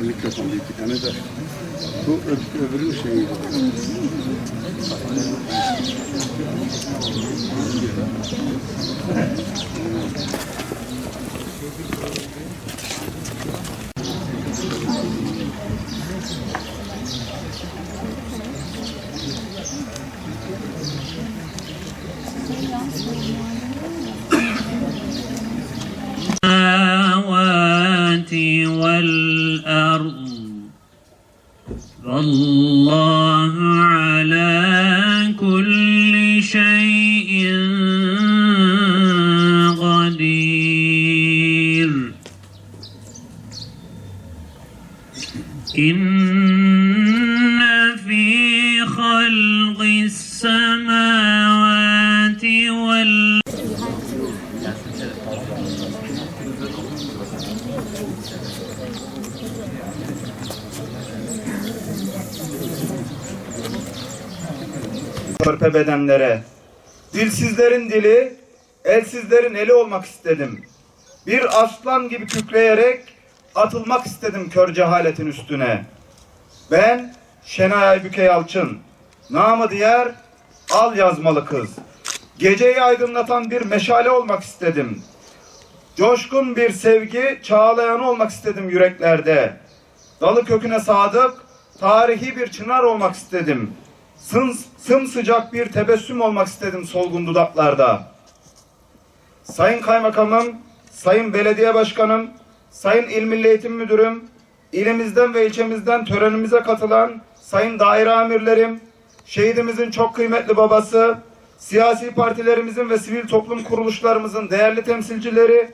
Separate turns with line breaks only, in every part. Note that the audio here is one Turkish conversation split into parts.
Ya ver mikrofonu iki tane de. Bu ö- öbürünün şeyi.
Bedenlere. Dilsizlerin dili, elsizlerin eli olmak istedim. Bir aslan gibi kükreyerek atılmak istedim kör cehaletin üstüne. Ben Şenay Aybüke Yalçın, namı diğer al yazmalı kız. Geceyi aydınlatan bir meşale olmak istedim. Coşkun bir sevgi çağlayan olmak istedim yüreklerde. Dalı köküne sadık, tarihi bir çınar olmak istedim. Sım, sımsıcak bir tebessüm olmak istedim solgun dudaklarda. Sayın Kaymakamım, Sayın Belediye Başkanım, Sayın İl Milli Eğitim Müdürüm, ilimizden ve ilçemizden törenimize katılan Sayın Daire Amirlerim, şehidimizin çok kıymetli babası, siyasi partilerimizin ve sivil toplum kuruluşlarımızın değerli temsilcileri,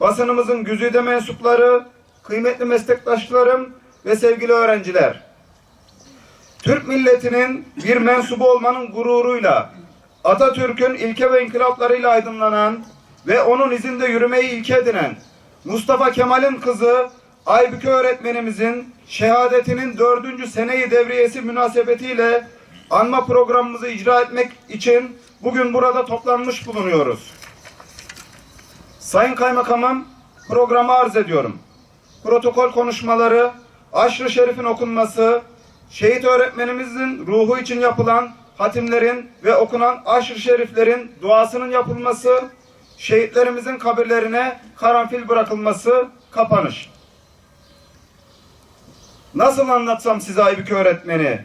basınımızın güzide mensupları, kıymetli meslektaşlarım ve sevgili öğrenciler. Türk milletinin bir mensubu olmanın gururuyla Atatürk'ün ilke ve inkılaplarıyla aydınlanan ve onun izinde yürümeyi ilke edinen Mustafa Kemal'in kızı Aybüke öğretmenimizin şehadetinin dördüncü seneyi devriyesi münasebetiyle anma programımızı icra etmek için bugün burada toplanmış bulunuyoruz. Sayın Kaymakamım programı arz ediyorum. Protokol konuşmaları, aşrı şerifin okunması, şehit öğretmenimizin ruhu için yapılan hatimlerin ve okunan aşrı şeriflerin duasının yapılması, şehitlerimizin kabirlerine karanfil bırakılması, kapanış. Nasıl anlatsam size Aybüke öğretmeni?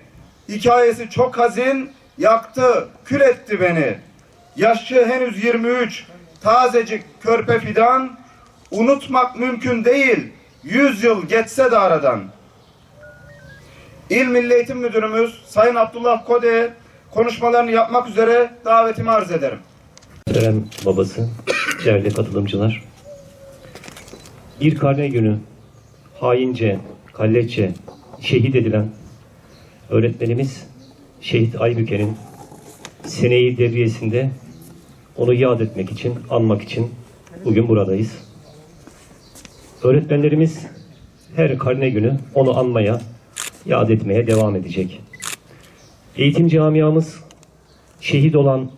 Hikayesi çok hazin, yaktı, kül etti beni. Yaşı henüz 23, tazecik körpe fidan, unutmak mümkün değil, yüz yıl geçse de aradan. İl Milli Eğitim Müdürümüz Sayın Abdullah Kode konuşmalarını yapmak üzere davetimi arz ederim.
Tören babası, değerli katılımcılar. Bir karne günü haince, kalleççe şehit edilen öğretmenimiz Şehit Aybüke'nin seneyi devriyesinde onu yad etmek için, anmak için bugün buradayız. Öğretmenlerimiz her karne günü onu anmaya, yad etmeye devam edecek. Eğitim camiamız şehit olan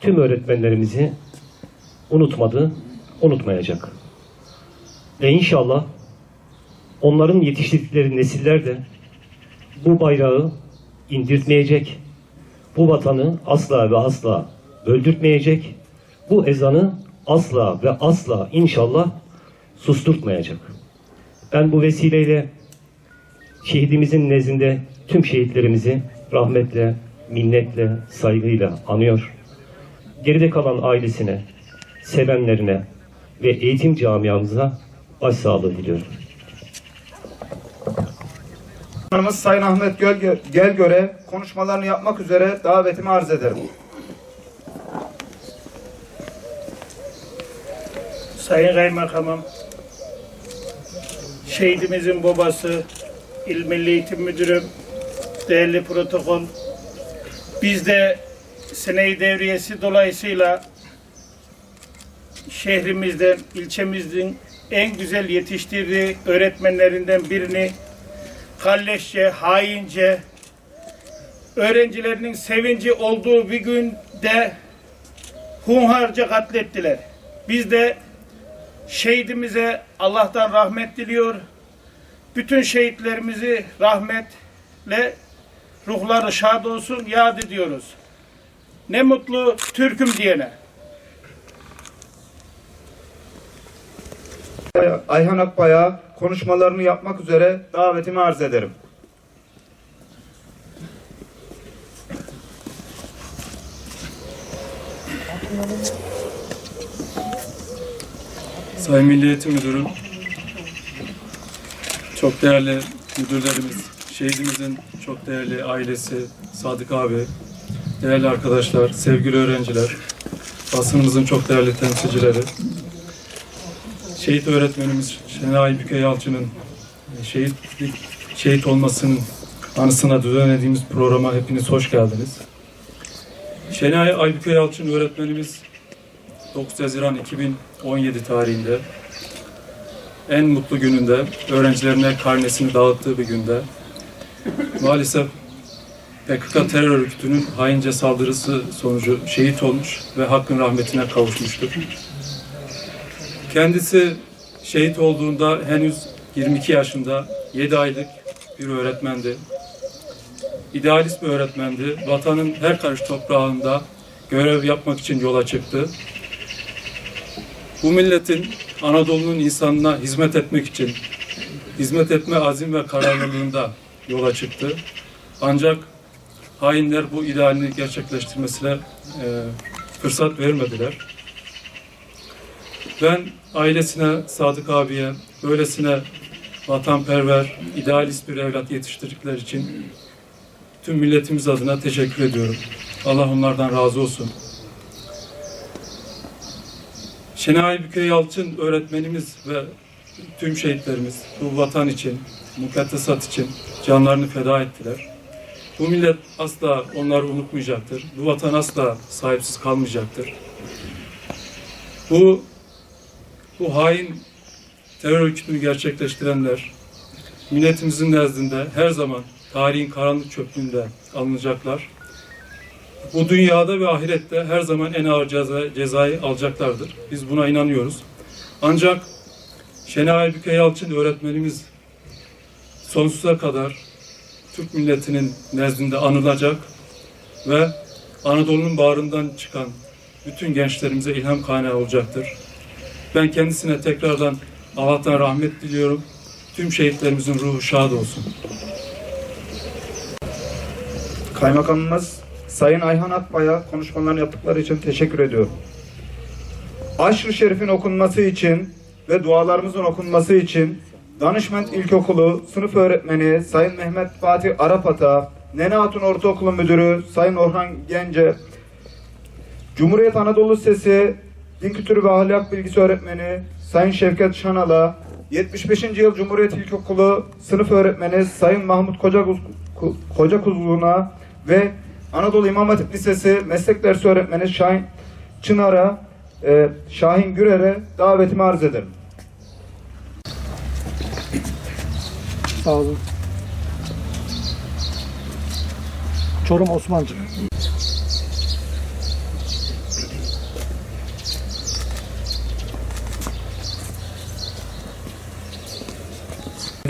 tüm öğretmenlerimizi unutmadı, unutmayacak. Ve inşallah onların yetiştirdikleri nesiller de bu bayrağı indirtmeyecek, bu vatanı asla ve asla öldürtmeyecek, bu ezanı asla ve asla inşallah susturtmayacak. Ben bu vesileyle şehidimizin nezdinde tüm şehitlerimizi rahmetle, minnetle, saygıyla anıyor. Geride kalan ailesine, sevenlerine ve eğitim camiamıza başsağlığı diliyorum.
Başkanımız Sayın Ahmet Gölgö Gelgöre konuşmalarını yapmak üzere davetimi arz ederim.
Sayın Kaymakamım, şehidimizin babası, İl Milli Eğitim Müdürüm, değerli protokol, biz de seneyi devriyesi dolayısıyla şehrimizden, ilçemizin en güzel yetiştirdiği öğretmenlerinden birini kalleşçe, haince, öğrencilerinin sevinci olduğu bir günde hunharca katlettiler. Biz de şehidimize Allah'tan rahmet diliyor. Bütün şehitlerimizi rahmetle ruhları şad olsun yad ediyoruz. Ne mutlu Türk'üm diyene.
Ayhan Akbay'a konuşmalarını yapmak üzere davetimi arz ederim.
Sayın Milli Eğitim Müdürüm, çok değerli müdürlerimiz, şehidimizin çok değerli ailesi, Sadık abi, değerli arkadaşlar, sevgili öğrenciler, basınımızın çok değerli temsilcileri, şehit öğretmenimiz Şenay Büke Yalçın'ın şehitlik, şehit olmasının anısına düzenlediğimiz programa hepiniz hoş geldiniz. Şenay Aybüke Yalçın öğretmenimiz 9 Haziran 2017 tarihinde en mutlu gününde öğrencilerine karnesini dağıttığı bir günde maalesef PKK terör örgütünün haince saldırısı sonucu şehit olmuş ve hakkın rahmetine kavuşmuştur. Kendisi şehit olduğunda henüz 22 yaşında 7 aylık bir öğretmendi. İdealist bir öğretmendi. Vatanın her karış toprağında görev yapmak için yola çıktı. Bu milletin Anadolu'nun insanına hizmet etmek için hizmet etme azim ve kararlılığında yola çıktı. Ancak hainler bu idealini gerçekleştirmesine e, fırsat vermediler. Ben ailesine, Sadık abiye, böylesine vatanperver, idealist bir evlat yetiştirdikleri için tüm milletimiz adına teşekkür ediyorum. Allah onlardan razı olsun. Şenay Büke Yalçın öğretmenimiz ve tüm şehitlerimiz bu vatan için, mukaddesat için canlarını feda ettiler. Bu millet asla onları unutmayacaktır. Bu vatan asla sahipsiz kalmayacaktır. Bu bu hain terör örgütünü gerçekleştirenler milletimizin nezdinde her zaman tarihin karanlık çöplüğünde alınacaklar. Bu dünyada ve ahirette her zaman en ağır ceza, cezayı alacaklardır. Biz buna inanıyoruz. Ancak Şenay Aybüke Yalçın öğretmenimiz sonsuza kadar Türk milletinin nezdinde anılacak ve Anadolu'nun bağrından çıkan bütün gençlerimize ilham kaynağı olacaktır. Ben kendisine tekrardan Allah'tan rahmet diliyorum. Tüm şehitlerimizin ruhu şad olsun.
Kaymakamımız Sayın Ayhan Akbay'a konuşmalarını yaptıkları için teşekkür ediyorum. Aşrı Şerif'in okunması için ve dualarımızın okunması için Danışment İlkokulu sınıf öğretmeni Sayın Mehmet Fatih Arapata, Nene Hatun Ortaokulu Müdürü Sayın Orhan Gence, Cumhuriyet Anadolu Sesi Din Kültürü ve Ahlak Bilgisi Öğretmeni Sayın Şevket Şanal'a, 75. Yıl Cumhuriyet İlkokulu sınıf öğretmeni Sayın Mahmut Koca, Koca ve Anadolu İmam Hatip Lisesi meslek dersi öğretmeni Şahin Çınar'a, e, Şahin Gürer'e davetimi arz ederim.
Sağ olun. Çorum Osmancık.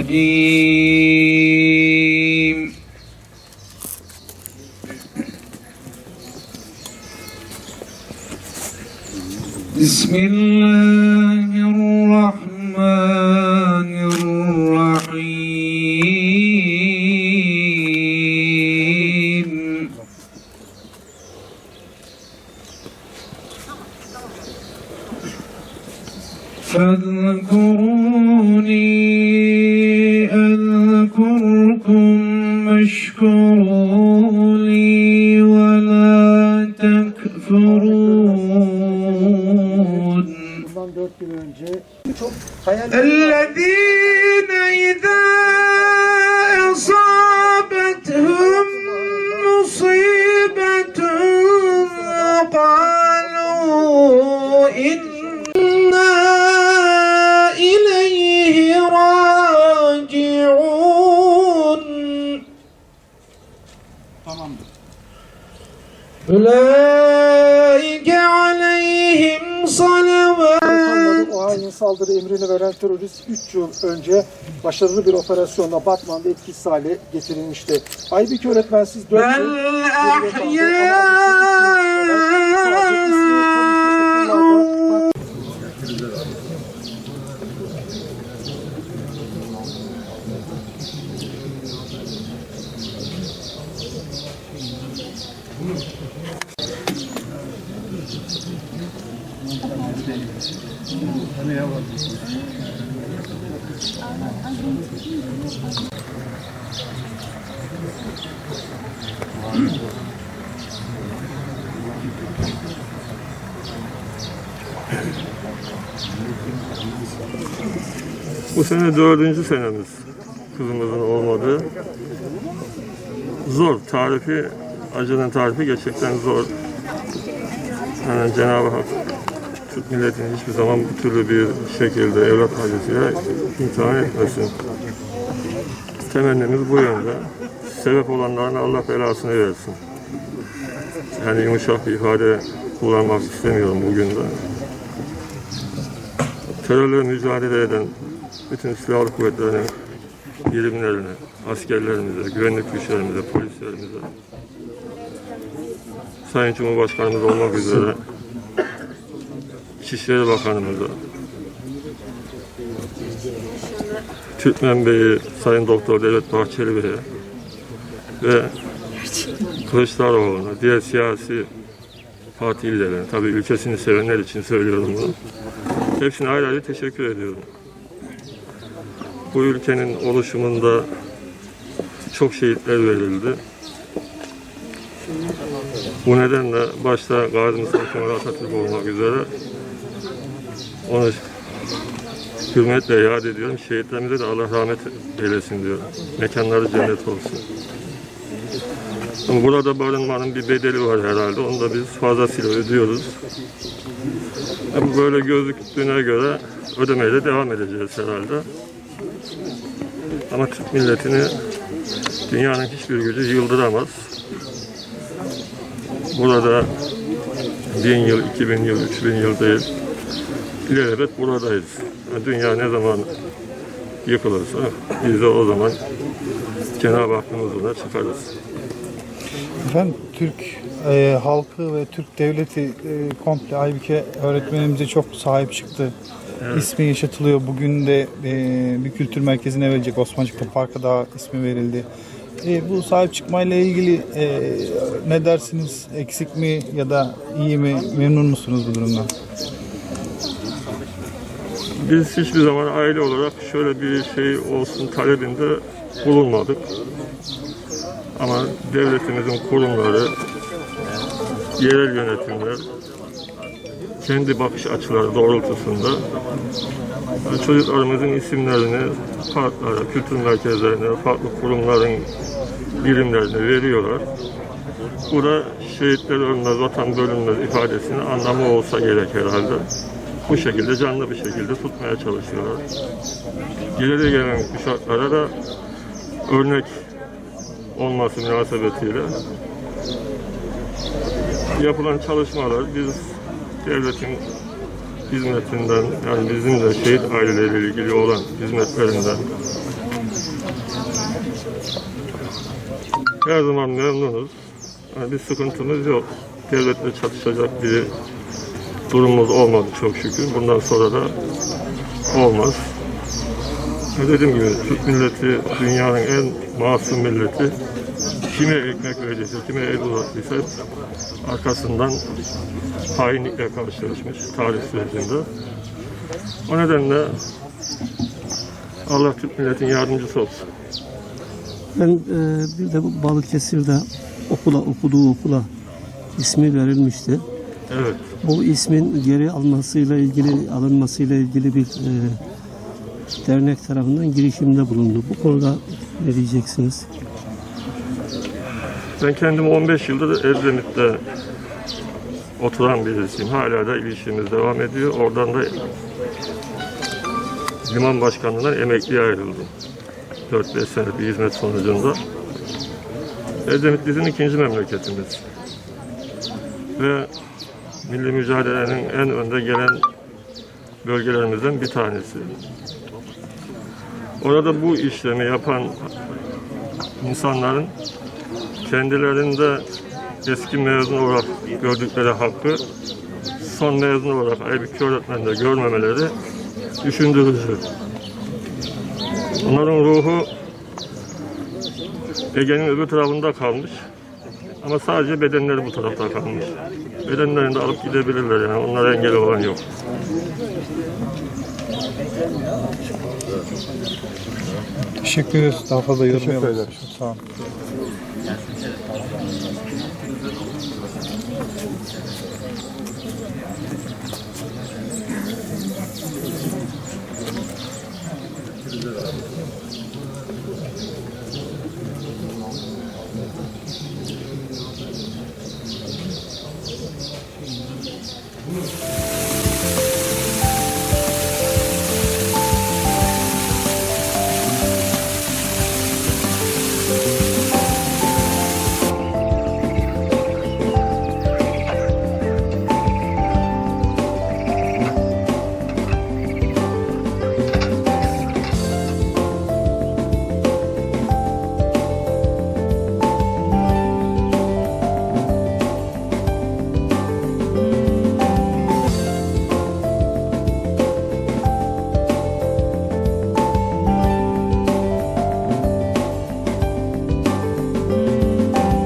Deep. بسم الله الرحمن الرحيم. فاذكروني أذكركم واشكروا الذين إذا أصابتهم مصيبة قالوا إنا إليه راجعون. أولئك
saldırı emrini veren terörist 3 yıl önce başarılı bir operasyonla Batman'da etkisiz hale getirilmişti. Aybük öğretmen siz 4
بل
yıl görevde kaldı ama sadece ismi tabii ki okullarda
Bu sene dördüncü senemiz kızımızın olmadığı. Zor. Tarifi, acının tarifi gerçekten zor. Yani Cenab-ı Hak Türk milletini hiçbir zaman bu türlü bir şekilde evlat acısıyla imtihan etmesin. Temennimiz bu yönde. Sebep olanların Allah belasını versin. Yani yumuşak bir ifade kullanmak istemiyorum bugün de terörle mücadele eden bütün silahlı kuvvetlerin birimlerine, askerlerimize, güvenlik güçlerimize, polislerimize, Sayın Cumhurbaşkanımız olmak üzere İçişleri Bakanımıza, Türkmen Bey'i, Sayın Doktor Devlet Bahçeli Bey'e ve Kılıçdaroğlu'na, diğer siyasi parti liderlerine, tabii ülkesini sevenler için söylüyorum bunu. Hepsine ayrı ayrı teşekkür ediyorum. Bu ülkenin oluşumunda çok şehitler verildi. Bu nedenle başta Gazi Mustafa Kemal Atatürk olmak üzere onu hürmetle yad ediyorum. Şehitlerimize de Allah rahmet eylesin diyorum. Mekanları cennet olsun. Ama burada barınmanın bir bedeli var herhalde. Onu da biz fazlasıyla ödüyoruz. Böyle gözüktüğüne göre ödemeye de devam edeceğiz herhalde. Ama Türk milletini dünyanın hiçbir gücü yıldıramaz. Burada bin yıl, iki bin yıl, üç bin yıl değil. İlelebet buradayız. Dünya ne zaman yıkılırsa biz de o zaman Cenab-ı Hakk'ın huzuruna çıkarız.
Efendim Türk e, halkı ve Türk devleti e, komple Aybüke öğretmenimize çok sahip çıktı. İsmi yaşatılıyor. Bugün de e, bir kültür merkezine verilecek. Osmancık'ta parka daha ismi verildi. E, bu sahip çıkmayla ilgili e, ne dersiniz? Eksik mi ya da iyi mi? Memnun musunuz bu durumdan?
Biz hiçbir zaman aile olarak şöyle bir şey olsun talebinde bulunmadık. Ama devletimizin kurumları, yerel yönetimler kendi bakış açıları doğrultusunda çocuklarımızın isimlerini parklara, kültür merkezlerine, farklı kurumların birimlerine veriyorlar. Bu da şehitler ölmez, vatan bölünmez ifadesinin anlamı olsa gerek herhalde. Bu şekilde canlı bir şekilde tutmaya çalışıyorlar. Geride gelen kuşaklara da örnek olması münasebetiyle yapılan çalışmalar biz devletin hizmetinden yani bizim de şehit aileleriyle ilgili olan hizmetlerinden her zaman memnunuz. Yani bir sıkıntımız yok. Devletle çatışacak bir durumumuz olmadı çok şükür. Bundan sonra da olmaz. Dediğim gibi Türk milleti dünyanın en masum milleti. Kime ekmek verecekse, kime el uzattıysa arkasından hainlikle karşılaşmış tarih sürecinde. O nedenle Allah Türk milletin yardımcısı olsun.
Ben e, bir de bu Balıkesir'de okula okuduğu okula ismi verilmişti.
Evet.
Bu ismin geri almasıyla ilgili alınmasıyla ilgili bir e, dernek tarafından girişimde bulundu. Bu konuda ne diyeceksiniz?
Ben kendim 15 yıldır Edremit'te oturan birisiyim. Hala da ilişkimiz devam ediyor. Oradan da liman başkanlığından emekliye ayrıldım. 4-5 senelik bir hizmet sonucunda. Edremit bizim ikinci memleketimiz. Ve milli mücadelenin en önde gelen bölgelerimizden bir tanesi. Orada bu işlemi yapan insanların kendilerinde eski mezun olarak gördükleri hakkı son mezun olarak Aybüke öğretmende görmemeleri düşündürücü. Onların ruhu Ege'nin öbür tarafında kalmış. Ama sadece bedenleri bu tarafta kalmış. Bedenlerini de alıp gidebilirler yani onlara engel olan yok.
Teşekkür ederiz. Daha fazla yorum
Teşekkür.
Çok sağ olun.